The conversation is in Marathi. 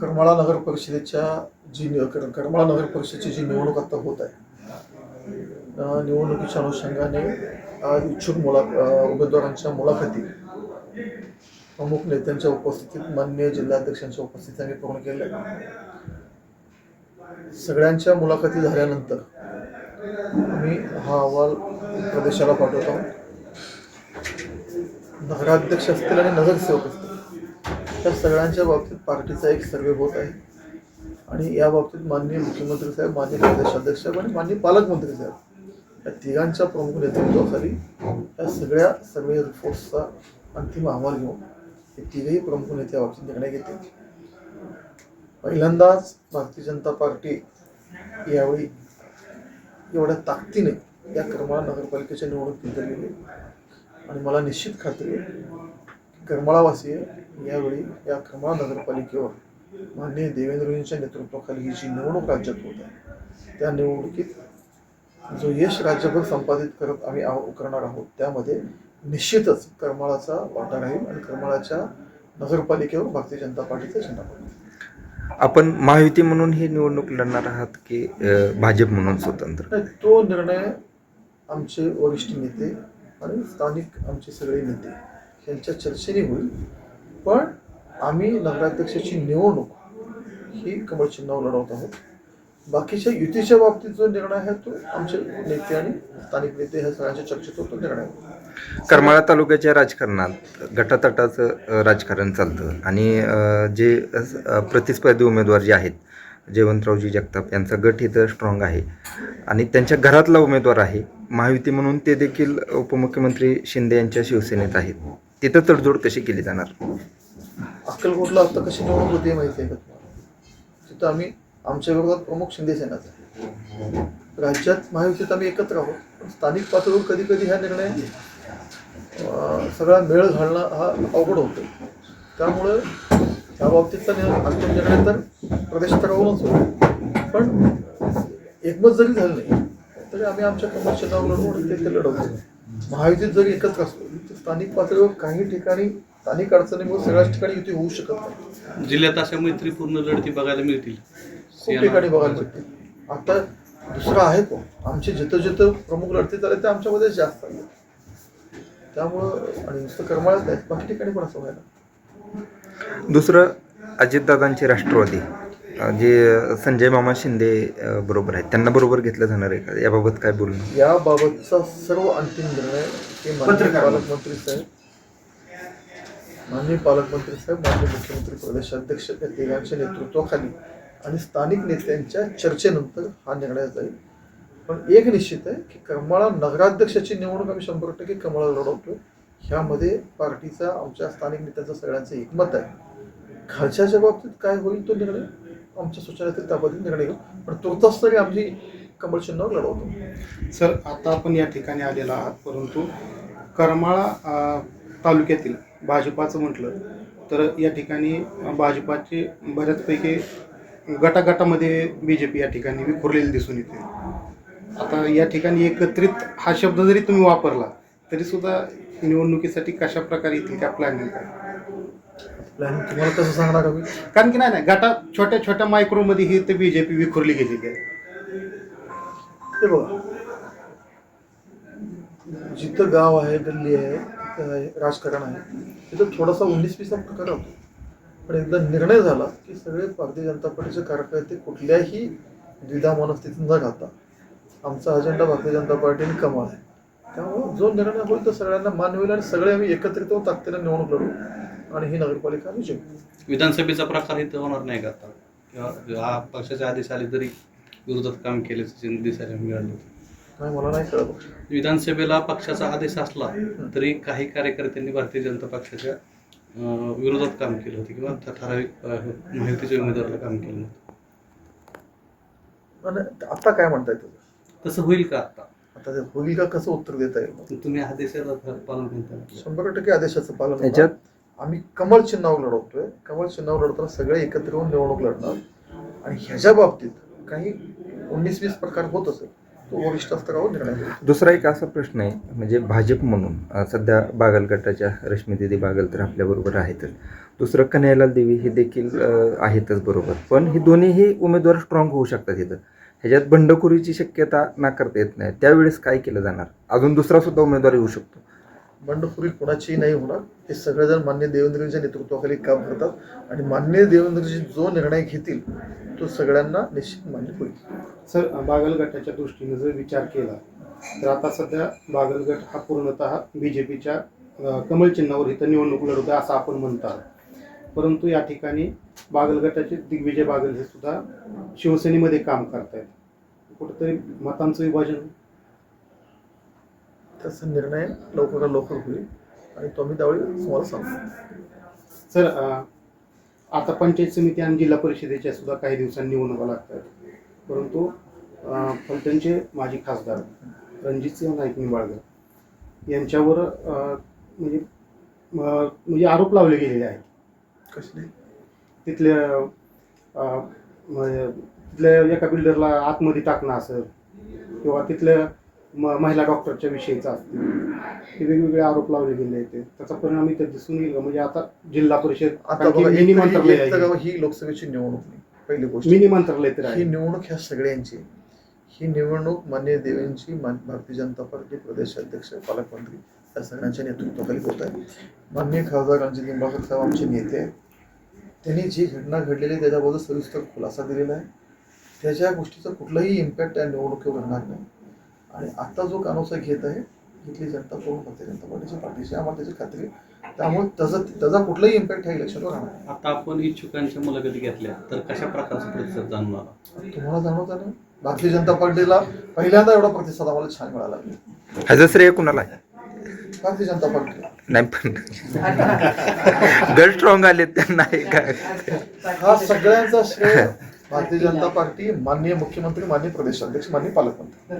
करमाळा नगर परिषदेच्या जी नि- करमाळा नगर परिषदेची जी निवडणूक आता होत आहे निवडणुकीच्या अनुषंगाने आज इच्छुक मुला उमेदवारांच्या मुलाखती प्रमुख नेत्यांच्या उपस्थितीत मान्य जिल्हाध्यक्षांच्या उपस्थितीत आम्ही पूर्ण केल्या. सगळ्यांच्या मुलाखती झाल्यानंतर आम्ही हा अहवाल प्रदेशाला पाठवत. आहोत नगराध्यक्ष असतील आणि नगरसेवक असतील. त्या सगळ्यांच्या बाबतीत पार्टीचा एक सर्वे होत आहे. आणि या बाबतीत माननीय मुख्यमंत्री साहेब माननीय प्रदेशाध्यक्ष साहेब आणि माननीय पालकमंत्री साहेब या तिघांच्या प्रमुख नेतृत्वाखाली या सगळ्या सर्वे रिपोर्ट्सचा अंतिम अहवाल घेऊन हे तिघही प्रमुख नेते बाबतीत निर्णय घेतील. पहिल्यांदाच भारतीय जनता पार्टी यावेळी एवढ्या ताकदीने या करमाळा नगरपालिकेच्या निवडणुकीत गेली आणि मला निश्चित खात्री आहे करमाळावासीय यावेळी या करमाळा नगरपालिकेवर माननीय देवेंद्रजींच्या नेतृत्वाखाली ही जी निवडणूक राज्यात होत आहे त्या निवडणुकीत जो यश राज्यभर संपादित करत आम्ही आहो करणार आहोत त्यामध्ये निश्चितच करमाळाचा वाटा राहील आणि करमाळाच्या नगरपालिकेवर भारतीय जनता पार्टीचा झेंडा आपण महायुती म्हणून ही निवडणूक लढणार आहात की भाजप म्हणून स्वतंत्र? तो निर्णय आमचे वरिष्ठ नेते आणि स्थानिक आमचे सगळे नेते यांच्या चर्चेने होईल. पण आम्ही नगराध्यक्षाची निवडणूक ही कमळ चिन्हावर लढवत आहोत. बाकीच्या युतीच्या बाबतीत जो निर्णय आहे तो आमचे नेते आणि स्थानिक नेते ह्या सगळ्यांच्या चर्चेत होतो निर्णय करमाळा तालुक्याच्या राजकारणात गटातटाचं राजकारण चालतं. आणि जे प्रतिस्पर्धी उमेदवार जे आहेत जयवंतरावजी जगताप यांचा गट इथं स्ट्रॉंग आहे. आणि त्यांच्या घरातला उमेदवार आहे महायुती म्हणून ते देखील उपमुख्यमंत्री शिंदे यांच्या शिवसेनेत आहेत. तिथं तडजोड कशी केली जाणार? अक्कलकोटला आता कशी निवडणूक होती माहिती आहे का तिथं आम्ही आमच्या विरोधात प्रमुख शिंदेसेनाचं राज्यात महायुतीत आम्ही एकत्र आहोत. पण स्थानिक पातळीवर कधी कधी हा निर्णय सगळा मेळ घालणं हा अवघड होतो. त्यामुळं या बाबतीतचा निर्णय अंतिम निर्णय तर प्रदेश स्तरावरूनच होतो पण एकमत जरी झालं नाही तरी आम्ही आमच्या कमल चिन्हावर लढवून ते लढवतो. महायुतीत जरी एकत्र असलो तर स्थानिक पातळीवर काही ठिकाणी स्थानिक अडचणीमुळे सगळ्याच ठिकाणी युती होऊ शकत नाही. जिल्ह्यात अशा मैत्रीपूर्ण लढती बघायला मिळतील. खूप ठिकाणी बघायला मिळते आता दुसरं आहे कोण? आमचे जिथं जिथं प्रमुख लढती चालले ते आमच्यामध्ये जास्त आहे त्यामुळं आणि नुसतं करमाळच नाही बाकी ठिकाणी पण असं व्हायला. दुसरं अजितदादांचे राष्ट्रवादी. जे संजय मामा शिंदे बरोबर आहेत. त्यांना बरोबर घेतलं जाणार आहे का? याबाबत काय बोलणं? याबाबतचा सर्व अंतिम निर्णय हे माननीय. पालकमंत्री साहेब माननीय पालकमंत्री साहेब माननीय मुख्यमंत्री प्रदेशाध्यक्ष या तिघांच्या नेतृत्वाखाली आणि स्थानिक नेत्यांच्या चर्चेनंतर हा निर्णय जाईल. पण एक निश्चित आहे की करमाळा नगराध्यक्षाची निवडणूक आम्ही शंभर टक्के कमळा लढवतोय. ह्यामध्ये पार्टीचा आमच्या स्थानिक नेत्यांचं सगळ्यांचं एकमत आहे. खालच्याच्या बाबतीत काय होईल तो निर्णय? आमच्या सूचनेतील त्या पद्धतीने निर्णय घेऊ. पण तुर्तास तरी आमची कमळ चिन्हावर लढवतो. सर आता आपण या ठिकाणी आलेला आहात परंतु करमाळा तालुक्यातील भाजपाचं म्हटलं तर या ठिकाणी भाजपाचे बऱ्याचपैकी गटागटामध्ये बी जे पी या ठिकाणी विखुरलेली दिसून येते. आता या ठिकाणी एकत्रित हा शब्द जरी तुम्ही वापरला तरीसुद्धा निवडणुकीसाठी कशा प्रकारे येतील त्या प्लॅनिंग काय प्लॅन. तुम्हाला कसं सांगणार का कारण की नाही नाही गटा छोट्या छोट्या मायक्रोमध्ये ही ते बी जे पी विखुरली गेलेली आहे. हे बघा. जिथं गाव आहे गल्ली आहे तिथं आहे राजकारण आहे तिथं थोडासा उन्नीस वीसचा प्रकार होतो. पण एकदा निर्णय झाला की सगळे भारतीय जनता पार्टीचे कार्यकर्ते कुठल्याही द्विधा मनस्थितीत न घालता आमचा अजेंडा भारतीय जनता पार्टीने कमाल आहे त्यामुळे जो निर्णय होईल तो सगळ्यांना मान होईल आणि सगळे आम्ही एकत्रित होऊन ताकदीने निवडणूक लढू. आणि ही नगरपालिका आम्ही जिंकू विधानसभेचा प्रकार इथं होणार नाही का आता? किंवा हा पक्षाचे आदेश आले तरी विरोधात काम केल्याचं दिसायला मिळालं नाही मला नाही कळत विधानसभेला पक्षाचा आदेश असला तरी काही कार्यकर्त्यांनी भारतीय जनता पक्षाच्या अं, विरोधात काम केलं होतं किंवा ठ- ठराविक अं, महायुतीच्या उमेदवाराला काम केलं आणि आता काय म्हणताय तुम्ही? तसं होईल का आता? आता ते होईल का? कसं उत्तर देता येईल? तुम्ही आदेशाला पालन करता. शंभर टक्के आदेशाचं पालन होणार. याच्यात आम्ही कमळ चिन्हावर लढवतोय. कमळ चिन्हावर लढताना सगळे एकत्र येऊन निवडणूक लढणार. आणि ह्याच्या बाबतीत काही उन्नीस वीस प्रकार होत असेल तो वरिष्ठ स्तरावर निर्णय दुसरा एक असा प्रश्न आहे म्हणजे भाजप म्हणून सध्या बागल गटाच्या रश्मी दिदी बागल तर आपल्याबरोबर आहेतच दुसरं कन्हैयालाल देवी हे देखील आहेतच बरोबर. पण हे दोन्हीही उमेदवार स्ट्रॉंग होऊ शकतात इथं. ह्याच्यात बंडखोरीची शक्यता नाकारता येत नाही. त्यावेळेस काय केलं जाणार? अजून दुसरा सुद्धा उमेदवार येऊ शकतो. बंडखोरी कोणाचीही नाही होणार. हे सगळेजण मान्य देवेंद्रजींच्या नेतृत्वाखाली काम करतात आणि मान्य देवेंद्रजी जो निर्णय घेतील तो सगळ्यांना निश्चित मान्य होईल. सर बागलगटाच्या दृष्टीने जर विचार केला तर आता सध्या बागलगट हा पूर्णतः बी जे पीच्या कमल चिन्हावर इथं निवडणूक लढवतो असं आपण म्हणतात. आहोत परंतु या ठिकाणी बागलगटाचे दिग्विजय बागल हे सुद्धा शिवसेनेमध्ये काम करतायत. कुठंतरी मतांचं विभाजन त्याचा निर्णय लवकरात लवकर होईल आणि तो आम्ही त्यावेळी तुम्हाला सांगू. सर आता पंचायत समिती आणि जिल्हा परिषदेच्या सुद्धा काही दिवसांनी निवडणुका लागतात. परंतु फलटणचे माजी खासदार रणजितसिंह नाईक निंबाळकर यांच्यावर म्हणजे म्हणजे आरोप लावले गेलेले आहेत. कसले तिथल्या तिथल्या एका बिल्डरला आतमध्ये टाकणं असेल किंवा तिथल्या महिला डॉक्टरच्या विषयीचा असतील हे वेगवेगळे आरोप लावले गेले आहेत. त्याचा परिणाम इथे दिसून येईल? म्हणजे आता जिल्हा परिषद आता एक तरी- आहे. ही. लोकसभेची निवडणूक नाही पहिली गोष्ट. मिनी मंत्रालय तर ही आहे निवडणूक ह्या सगळ्यांची ही निवडणूक मान्य देवेंची मान- भारतीय जनता पार्टी प्रदेश अध्यक्ष पालकमंत्री या सगळ्यांच्या नेतृत्वाखाली होत आहे. माननीय खासदार रणजित निंबाळकर साहेब आमचे नेते आहेत. त्यांनी जी घटना घडलेली आहे त्याच्याबद्दल सविस्तर खुलासा दिलेला आहे. त्याच्या गोष्टीचा कुठलाही इम्पॅक्ट या निवडणुकीवर होणार नाही. आणि आता जो कानोसा घेत आहे इथली जनता पूर्ण भारतीय जनता पार्टीच्या पाठीशी आहे. आम्हाला त्याची खात्री. त्यामुळे त्याचा त्याचा कुठलाही इम्पॅक्ट ह्या इलेक्शनवर राहणार. आता आपण इच्छुकांच्या मुलाखती घेतल्या तर कशा प्रकारचा प्रतिसाद जाणून आला तुम्हाला जाणवत आहे ना भारतीय जनता पार्टीला पहिल्यांदा एवढा प्रतिसाद आम्हाला छान मिळाला ह्याचं श्रेय कुणाला आहे भारतीय जनता पार्टीला नाही पण गट स्ट्रॉंग आले त्यांना हे काय हा सगळ्यांचा श्रेय भारतीय जनता पार्टी माननीय मुख्यमंत्री माननीय प्रदेशाध्यक्ष माननीय पालकमंत्री